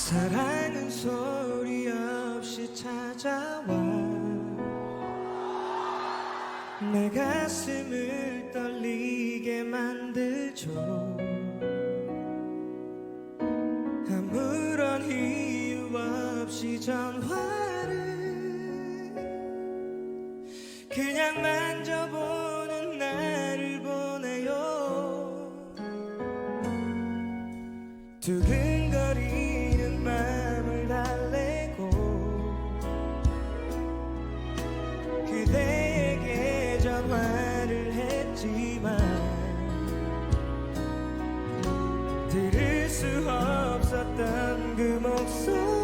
사랑은 소리 없이 찾아와. 내 가슴을 떨리게 만들죠. 아무런 이유 없이 전화를 그냥 만져보는 나를 보내요. 두근 들을 수 없었던 그 목소리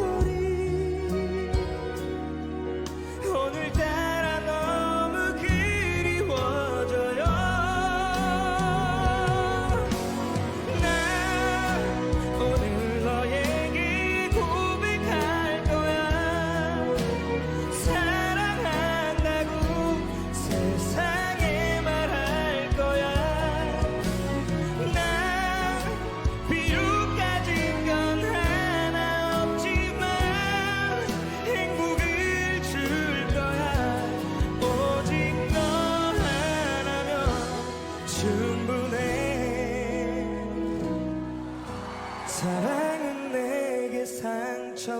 충분해. 사랑은 내게 상처뿐이라.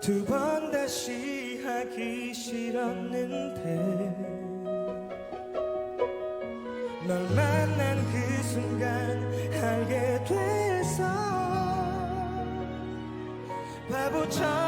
두 번 다시 하기 싫었는데. 널 만난 그 순간 알게 됐어 바보처럼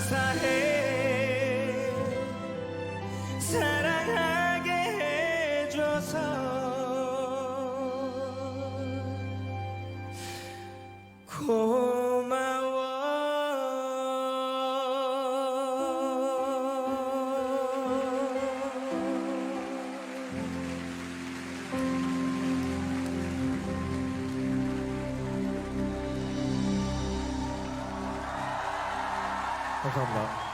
감사 감사합니다.